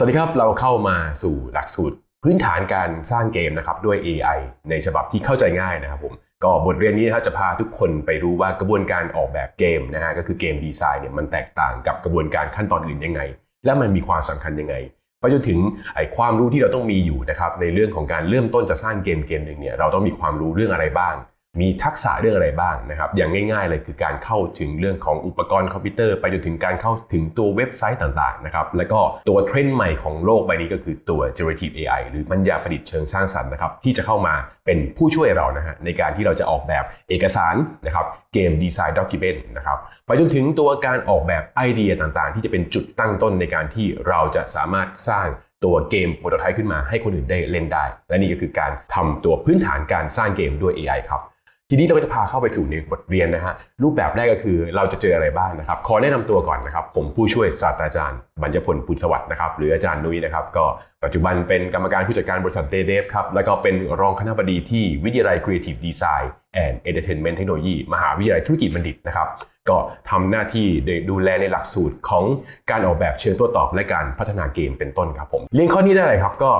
สวัสดีครับ เราเข้ามาสู่หลักสูตร พื้นฐานการสร้างเกมนะครับด้วย AI ในฉบับที่เข้าใจง่ายนะครับผมก็บทเรียนนี้นะครับจะพาทุกคนไปรู้ว่ากระบวนการออกแบบเกมนะฮะก็คือเกมดีไซน์เนี่ยมันแตกต่างกับกระบวนการขั้นตอนอื่นยังไง และมันมีความสำคัญยังไงไปจนถึงไอ้ความรู้ที่เราต้องมีอยู่นะครับในเรื่องของการเริ่มต้นจะสร้างเกมเกมหนึ่งเนี่ยเราต้องมีความรู้เรื่องอะไรบ้าง มีทักษะเรื่องอะไรบ้างนะครับอย่างง่ายๆเลยคือการเข้าถึงเรื่องของอุปกรณ์คอมพิวเตอร์ ไปจนถึงการเข้าถึงตัวเว็บไซต์ต่างๆนะครับแล้วก็ตัวเทรนด์ใหม่ของโลกใบนี้ก็คือตัว generative AI หรือปัญญาประดิษฐ์เชิงสร้างสรรค์นะครับที่จะเข้ามาเป็นผู้ช่วยเรานะฮะในการที่เราจะออกแบบเอกสารนะครับเกมดีไซน์ด็อกิเมนต์นะครับไปจนถึงตัวการออกแบบไอเดียต่างๆ ที่จะเป็นจุดตั้งต้นในการที่เราจะสามารถสร้างตัวเกมโปรโตไทป์ขึ้นมาให้คนอื่นได้เล่นได้ และนี่ก็คือการทำตัวพื้นฐานการสร้างเกมด้วย AI ครับ ทีนี้เราก็จะพาเข้าไปสู่ในบทเรียนนะฮะรูปแบบแรกก็คือเราจะเจออะไรบ้างนะครับขอแนะนำตัวก่อนนะครับ ผมผู้ช่วยศาสตราจารย์บรรจพลปุณสวัสดิ์นะครับหรืออาจารย์นุ้ยนะครับ ก็ปัจจุบันเป็นกรรมการผู้จัดการบริษัทเดเดฟครับแล้วก็เป็นรองคณบดีที่วิทยาลัย Creative Design and Entertainment Technology มหาวิทยาลัยธุรกิจบัณฑิตนะครับ ก็ทำหน้าที่ดูแลในหลักสูตรของการออกแบบเชิงตัวตอบและการพัฒนาเกมเป็นต้นครับผมเรียนข้อนี้ได้เลยครับก็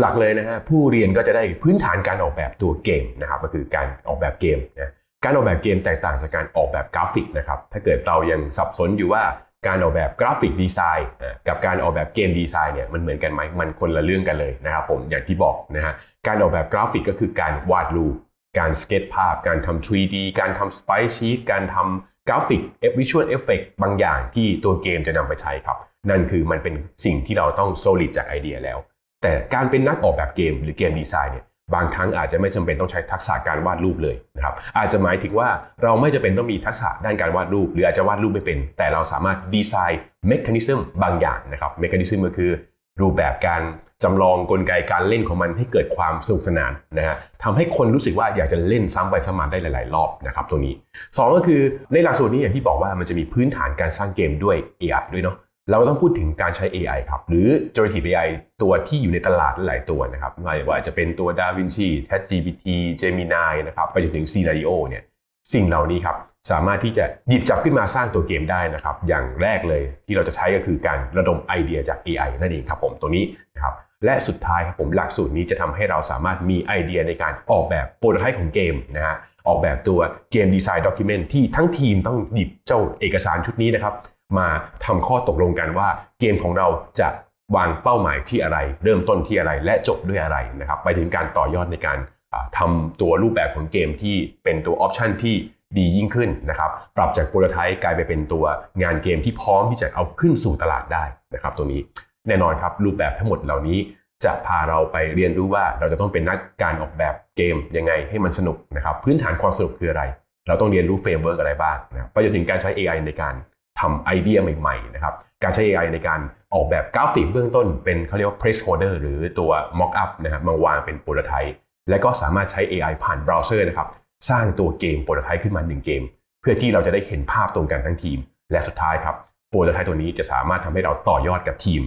หลักๆเลยนะฮะผู้เรียนก็จะได้พื้นฐานการออกแบบตัวเกมนะครับก็คือการออกแบบเกมนะการออกแบบเกมแตกต่างจากการออกแบบกราฟิกนะครับถ้าเกิดเรายังสับสนอยู่ว่าการออกแบบกราฟิกดีไซน์กับการออกแบบเกมดีไซน์เนี่ยมันเหมือนกันไหมมันคนละเรื่องกันเลยนะครับผมอย่างที่บอกนะฮะการออกแบบกราฟิกก็คือการวาดรูป การสเก็ตภาพ การทำ 3D การทำสไปชีตการทำกราฟิกเอฟวิชวลเอฟเฟกบางอย่างที่ตัวเกมจะนำไปใช้ครับ นั่นคือมันเป็นสิ่งที่เราต้องโซลิดจากไอเดียแล้ว แต่การเป็นนักออกแบบเกมหรือเกมดีไซน์เนี่ยบางครั้งอาจจะไม่จำเป็นต้องใช้ทักษะการวาดรูปเลยนะครับอาจจะหมายถึงว่าเราไม่จำเป็นต้องมีทักษะด้านการวาดรูป หรืออาจจะวาดรูปไม่เป็น แต่เราสามารถดีไซน์เมคานิซึมบางอย่างนะครับเมคานิซึมก็คือ รูปแบบการจำลองกลไกการเล่นของมันให้เกิดความสนุกสนานนะฮะทำให้คนรู้สึกว่าอยากจะเล่นซ้ำไปซ้ำมาได้หลาย ๆ รอบนะครับตรงนี้ 2 ก็คือในหลักสูตรนี้อย่างที่บอกว่ามันจะมีพื้นฐานการสร้างเกมด้วย AI ด้วยเนาะ เราต้องพูดถึงการใช้ AI ครับ หรือ generative AI ตัวที่อยู่ในตลาดหลายตัวนะครับไม่ว่าจะเป็นตัว DaVinci ChatGPT Gemini นะครับไปจนถึง Scenario เนี่ยสิ่งเหล่านี้ครับสามารถที่จะหยิบจับขึ้นมาสร้างตัวเกมได้นะครับ อย่างแรกเลยที่เราจะใช้ก็คือการระดมไอเดียจาก AI นั่นเองครับผมตัวนี้นะครับและสุดท้ายครับผมหลักสูตรนี้จะทำให้เราสามารถมีไอเดียในการออกแบบโปรโตไทป์ของเกมนะฮะออกแบบตัวเกมดีไซน์ด็อกิเมนต์ที่ทั้งทีมต้องหยิบเจ้าเอกสารชุดนี้นะครับ มาทำข้อตกลงกันว่าเกมของเราจะวางเป้าหมายที่อะไร เริ่มต้นที่อะไรและจบด้วยอะไรนะครับไปถึงการต่อยอดในการทำตัวรูปแบบของเกมที่เป็นตัวออปชันที่ดียิ่งขึ้นนะครับปรับจากโปรไทป์กลายไปเป็นตัวงานเกมที่พร้อมที่จะเอาขึ้นสู่ตลาดได้นะครับตัวนี้แน่นอนครับรูปแบบทั้งหมดเหล่านี้จะพาเราไปเรียนรู้ว่าเราจะต้องเป็นนักการออกแบบเกมยังไงให้มันสนุกนะครับพื้นฐานความสนุกคืออะไร เราต้องเรียนรู้เฟรมเวิร์กอะไรบ้างนะไปจนถึงการใช้ AI ในการ ทำไอเดียใหม่ๆนะครับการใช้ AI ในการออกแบบกราฟิกเบื้องต้น เป็นเขาเรียกว่า placeholder หรือตัว mock up นะครับมาวางเป็นโปรโตไทป์และก็สามารถใช้ AI ผ่านเบราว์เซอร์นะครับสร้างตัวเกมโปรโตไทป์ขึ้นมา 1 เกม เพื่อที่เราจะได้เห็นภาพตรงกันทั้งทีม และสุดท้ายครับโปรโตไทป์ตัวนี้จะสามารถทำให้เราต่อยอดกับทีม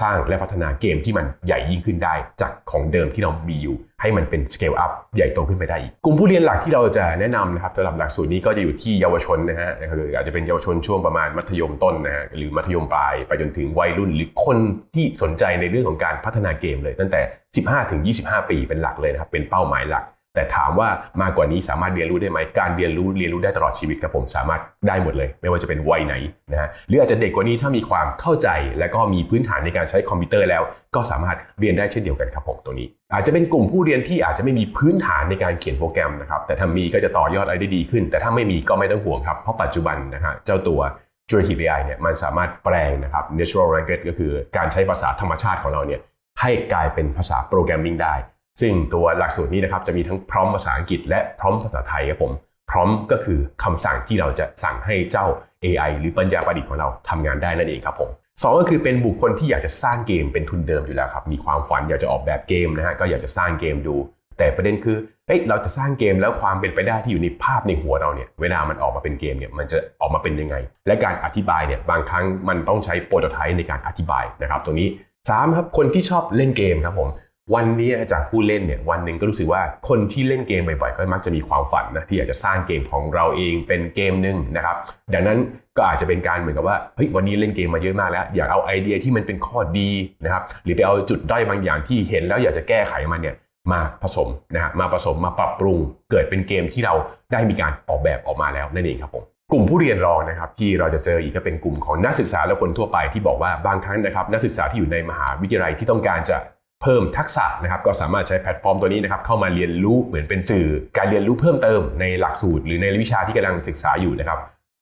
สร้างและพัฒนาเกมที่มันใหญ่ยิ่งขึ้นได้ จากของเดิมที่เรามีอยู่ ให้มันเป็น scale up ใหญ่โตขึ้นไปได้อีก กลุ่มผู้เรียนหลักที่เราจะแนะนำนะครับสำหรับหลักสูตรนี้ก็จะอยู่ที่เยาวชนนะฮะคืออาจจะเป็นเยาวชนช่วงประมาณมัธยมต้นนะฮะหรือมัธยมปลายไปจนถึงวัยรุ่นหรือคนที่สนใจในเรื่องของการพัฒนาเกมเลย ตั้งแต่ 15ถึง25 ปีเป็นหลักเลยนะครับเป็นเป้าหมายหลัก แต่ถามว่ามากกว่านี้สามารถเรียนรู้ได้ไหมการเรียนรู้เรียนรู้ได้ตลอดชีวิตครับผมสามารถได้หมดเลย ไม่ว่าจะเป็นวัยไหนนะฮะหรืออาจจะเด็กกว่านี้ถ้ามีความเข้าใจ และก็มีพื้นฐานในการใช้คอมพิวเตอร์แล้ว ก็สามารถเรียนได้เช่นเดียวกันครับผมตัวนี้ อาจจะเป็นกลุ่มผู้เรียนที่อาจจะไม่มีพื้นฐานในการเขียนโปรแกรมนะครับแต่ถ้ามีก็จะต่อยอดอะไรได้ดีขึ้น แต่ถ้าไม่มีก็ไม่ต้องห่วงครับเพราะปัจจุบันนะฮะเจ้าตัว generative AI เนี่ยมันสามารถแปลงนะครับ natural language ก็คือการใช้ภาษาธรรมชาติของเราเนี่ยให้กลายเป็นภาษาโปรแกรมมิ่งได้ ซึ่งตัวหลักสูตรนี้นะครับจะมีทั้งพร้อมภาษาอังกฤษและพร้อมภาษาไทยครับผมพร้อมก็คือคำสั่งที่เราจะสั่งให้เจ้า AI หรือปัญญาประดิษฐ์ของเราทำงานได้นั่นเองครับผมสองก็คือเป็นบุคคลที่อยากจะสร้างเกมเป็นทุนเดิมอยู่แล้วครับ มีความฝันอยากจะออกแบบเกมนะฮะก็อยากจะสร้างเกมดู แต่ประเด็นคือเอ้ยเราจะสร้างเกมแล้วความเป็นไปได้ที่อยู่ในภาพในหัวเราเนี่ยเวลามันออกมาเป็นเกมเนี่ยมันจะออกมาเป็นยังไง และการอธิบายเนี่ยบางครั้งมันต้องใช้โปรโตไทป์ในการอธิบายนะครับตรงนี้3ครับคนที่ชอบเล่นเกมครับผม วันนี้จากผู้เล่นเนี่ยวันหนึ่งก็รู้สึกว่าคนที่เล่นเกมบ่อยๆก็มักจะมีความฝันนะที่อยากจะสร้างเกมของเราเองเป็นเกมหนึ่งนะครับดังนั้นก็อาจจะเป็นการเหมือนกับว่าเฮ้ยวันนี้เล่นเกมมาเยอะมากแล้ว อยากเอาไอเดียที่มันเป็นข้อดีนะครับหรือไปเอาจุดด้อยบางอย่างที่เห็นแล้วอยากจะแก้ไขมันเนี่ยมาผสมนะฮะมาผสมมาปรับปรุงเกิดเป็นเกมที่เราได้มีการออกแบบออกมาแล้วนั่นเองครับผมกลุ่มผู้เรียนรองนะครับที่เราจะเจออีกก็เป็นกลุ่มของนักศึกษาและคนทั่วไปที่บอกว่าบางครั้งนะครับนักศึกษาที่อยู่ในมหาวิทยาลัยที่ต้องการจะ เพิ่มทักษะนะครับก็สามารถใช้แพลตฟอร์มตัวนี้นะครับเข้ามาเรียนรู้เหมือนเป็นสื่อ การเรียนรู้เพิ่มเติมในหลักสูตร หรือในวิชาที่กำลังศึกษาอยู่นะครับ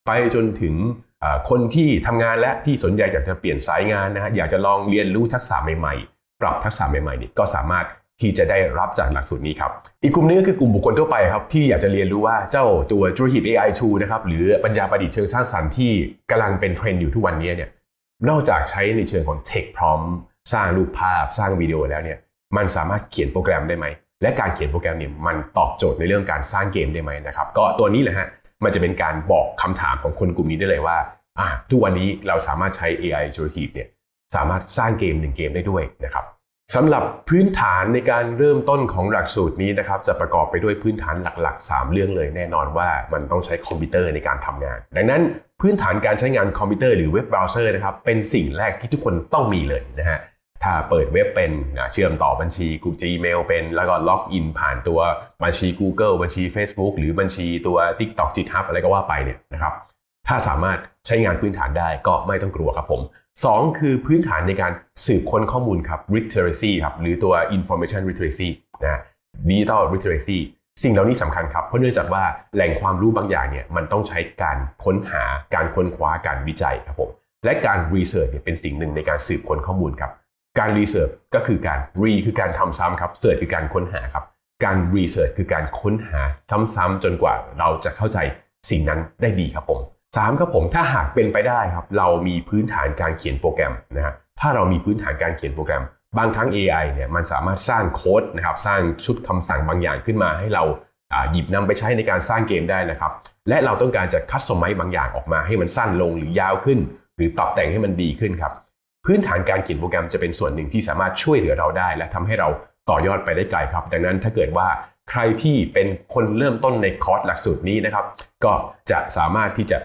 ไปจนถึงคนที่ทำงานและที่สนใจอยากจะเปลี่ยนสายงานนะฮะอยากจะลองเรียนรู้ทักษะใหม่ๆ ปรับทักษะใหม่ๆนี่ก็สามารถที่จะได้รับจากหลักสูตรนี้ครับอีกกลุ่มนึงก็คือกลุ่มบุคคลทั่วไปครับที่อยากจะเรียนรู้ว่าเจ้าตัวธุรกิจ AI tool นะครับหรือปัญญาประดิษฐ์เชิงสร้างสรรค์ที่กำลังเป็นเทรนด์อยู่ทุกวันนี้เนี่ยนอกจากใช้ในเชิงของ Tech พร้อม สร้างรูปภาพสร้างวิดีโอแล้วเนี่ยมันสามารถเขียนโปรแกรมได้ไหม และการเขียนโปรแกรมเนี่ยมันตอบโจทย์ในเรื่องการสร้างเกมได้ไหมนะครับก็ตัวนี้แหละฮะมันจะเป็นการบอกคำถามของคนกลุ่มนี้ได้เลยว่าอ่าทุกวันนี้เราสามารถใช้ AI Generative เนี่ยสามารถสร้างเกมหนึ่งเกมได้ด้วยนะครับสำหรับพื้นฐานในการเริ่มต้นของหลักสูตรนี้นะครับจะประกอบไปด้วยพื้นฐานหลัก ๆ 3 เรื่องเลยแน่นอนว่ามันต้องใช้คอมพิวเตอร์ในการทำงาน ดังนั้นพื้นฐานการใช้งานคอมพิวเตอร์หรือเว็บเบราว์เซอร์นะครับเป็นสิ่งแรกที่ทุกคนต้องมีเลยนะฮะ ถ้าเปิดเว็บเป็นเชื่อมต่อบัญชี Google Gmail เป็น แล้วก็ล็อกอินผ่านตัวบัญชี Google บัญชี Facebook หรือบัญชีตัว TikTok GitHub อะไรก็ว่าไปเนี่ยนะครับถ้าสามารถใช้งานพื้นฐานได้ก็ไม่ต้องกลัวครับผม 2 คือพื้นฐานในการสืบค้นข้อมูลครับ literacy ครับหรือตัว information literacy นะ digital literacy สิ่งเหล่านี้สำคัญครับ เพราะเนื่องจากว่าแหล่งความรู้บางอย่างเนี่ยมันต้องใช้การค้นหาการค้นคว้าการวิจัยครับผมและการรีเสิร์ชเนี่ยเป็นสิ่งหนึ่งในการสืบค้นข้อมูลครับ การรีเสิร์ชก็คือการรีคือการทำซ้ำครับเสิร์ชคือการค้นหาครับ การรีเสิร์ชคือการค้นหาซ้ำๆจนกว่าเราจะเข้าใจสิ่งนั้นได้ดีครับผมสามครับผมถ้าหากเป็นไปได้ครับ เรามีพื้นฐานการเขียนโปรแกรมนะฮะถ้าเรามีพื้นฐานการเขียนโปรแกรม บางครั้ง AI เนี่ยมันสามารถสร้างโค้ดนะครับสร้างชุดคำสั่งบางอย่างขึ้นมาให้เราหยิบนำไปใช้ในการสร้างเกมได้นะครับ และเราต้องการจะคัสตอมไมซ์บางอย่างออกมาให้มันสั้นลงหรือยาวขึ้น หรือปรับแต่งให้มันดีขึ้นครับ พื้นฐานการเขียนโปรแกรมจะเป็นส่วนหนึ่งที่สามารถช่วยเหลือเราได้ และทำให้เราต่อยอดไปได้ไกลครับ ดังนั้นถ้าเกิดว่าใครที่เป็นคนเริ่มต้นในคอร์สหลักสูตรนี้นะครับ ก็จะสามารถที่จะ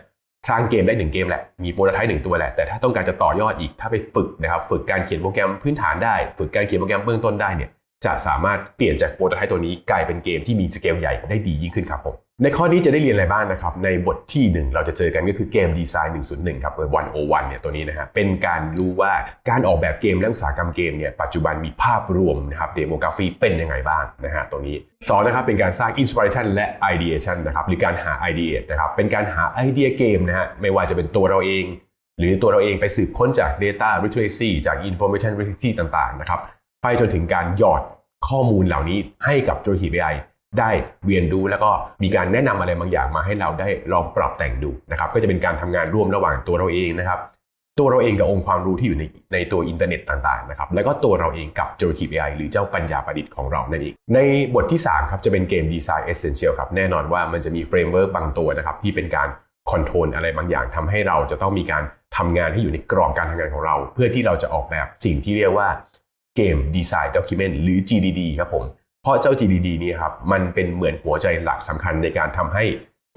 สร้างเกมได้หนึ่งเกมแหละ มีโปรตไทป์หนึ่งตัวแหละ แต่ถ้าต้องการจะต่อยอดอีก ถ้าไปฝึกนะครับ ฝึกการเขียนโปรแกรมพื้นฐานได้ ฝึกการเขียนโปรแกรมเบื้องต้นได้เนี่ย จะสามารถเปลี่ยนจากโปรตไทป์ตัวนี้กลายเป็นเกมที่มีสเกลใหญ่ได้ดียิ่งขึ้นครับผม ในข้อนี้จะได้เรียนอะไรบ้างนะครับ ในบทที่ 1 เราจะเจอกันก็คือเกมดีไซน์ 101 ครับวันโอวันเนี่ยตัวนี้นะฮะเป็นการรู้ว่าการออกแบบเกมและอุตสาหกรรมเกมเนี่ยปัจจุบันมีภาพรวมนะครับเดโมกราฟีเป็นยังไงบ้างนะฮะตัวนี้สองนะครับเป็นการสร้างอินสปิเรชันและไอเดียชันนะครับหรือการหาไอเดียนะครับเป็นการหาไอเดียเกมนะฮะไม่ว่าจะเป็นตัวเราเอง หรือตัวเราเองไปสืบค้นจาก Data Literacy จาก Information Literacy ต่างๆนะครับไปจนถึงการหยอดข้อมูลเหล่านี้ให้กับโจที ได้เรียนรู้แล้วก็มีการแนะนำอะไรบางอย่างมาให้เราได้ลองปรับแต่งดูนะครับก็จะเป็นการทำงานร่วมระหว่างตัวเราเองนะครับตัวเราเองกับองค์ความรู้ที่อยู่ในในตัวอินเทอร์เน็ตต่างๆนะครับแล้วก็ตัวเราเองกับ generative AI หรือเจ้าปัญญาประดิษฐ์ของเรานั่นเองในบทที่3ครับจะเป็นเกมดีไซน์เอเซนเชียลครับแน่นอนว่ามันจะมีเฟรมเวิร์กบางตัวนะครับที่เป็นการคอนโทรลอะไรบางอย่างทำให้เราจะต้องมีการทำงานให้อยู่ในกรอบการทำงานของเรา เพื่อที่เราจะออกแบบสิ่งที่เรียกว่าเกมดีไซน์ด็อกิเมนต์หรือ GDD ครับผม ราะเจ้า GDD นี้ครับมันเป็นเหมือนหัวใจหลักสำคัญในการทำให้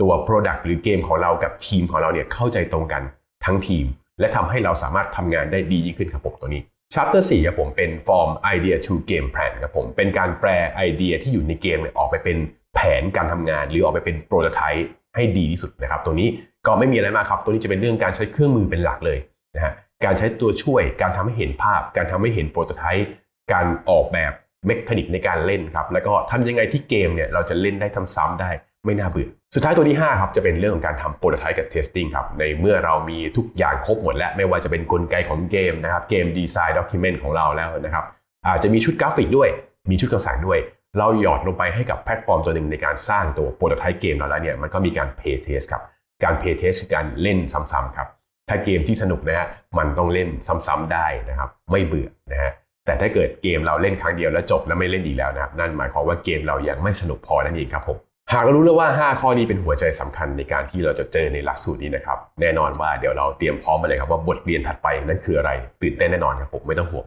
ตัว Product หรือเกมของเรากับทีมของเราเนี่ยเข้าใจตรงกันทั้งทีม และทำให้เราสามารถทำงานได้ดียิ่งขึ้นครับผมตัวนี้ Chapter 4ครับผมเป็น Form Idea to Game Plan ครับผมเป็นการแปลไอเดียที่อยู่ในเกมออกไปเป็นแผนการทำงาน หรือออกไปเป็นโปรโตไทป์ให้ดีที่สุดนะครับตัวนี้ก็ไม่มีอะไรมากครับตัวนี้จะเป็นเรื่องการใช้เครื่องมือเป็นหลักเลยนะฮะการใช้ตัวช่วยการทำให้เห็นภาพ การทำให้เห็นโปรโตไทป์การออกแบบ เมคานิกในการเล่นครับแล้วก็ทำยังไงที่เกมเนี่ยเราจะเล่นได้ทำซ้ำได้ไม่น่าเบื่อ สุดท้ายตัวที่5ครับจะเป็นเรื่องของการทำโปรโตไทป์กับเทสติ้งครับ ในเมื่อเรามีทุกอย่างครบหมดแล้ว ไม่ว่าจะเป็นกลไกของเกมนะครับ เกมดีไซน์ด็อกิเมนต์ของเราแล้วนะครับ อาจจะมีชุดกราฟิกด้วย มีชุดคำสั่งด้วย เราหยอดลงไปให้กับแพลตฟอร์มตัวหนึ่งในการสร้างตัวโปรโตไทป์เกมเราแล้วเนี่ย มันก็มีการเพย์เทสครับ การเพย์เทสคือการเล่นซ้ำๆครับ ถ้าเกมที่สนุกนะฮะ มันต้องเล่นซ้ำๆได้นะครับ ไม่เบื่อนะฮะ แต่ถ้าเกิดเกมเราเล่นครั้งเดียวแล้วจบแล้วไม่เล่นอีกแล้วนะครับนั่นหมายความว่าเกมเรายังไม่สนุกพอนั่นเองครับผมหากเรารู้แล้วว่า 5 ข้อนี้เป็นหัวใจสำคัญในการที่เราจะเจอในหลักสูตรนี้นะครับ แน่นอนว่าเดี๋ยวเราเตรียมพร้อมมาเลยครับว่าบทเรียนถัดไปนั่นคืออะไรตื่นเต้นแน่นอนครับผมไม่ต้องห่วง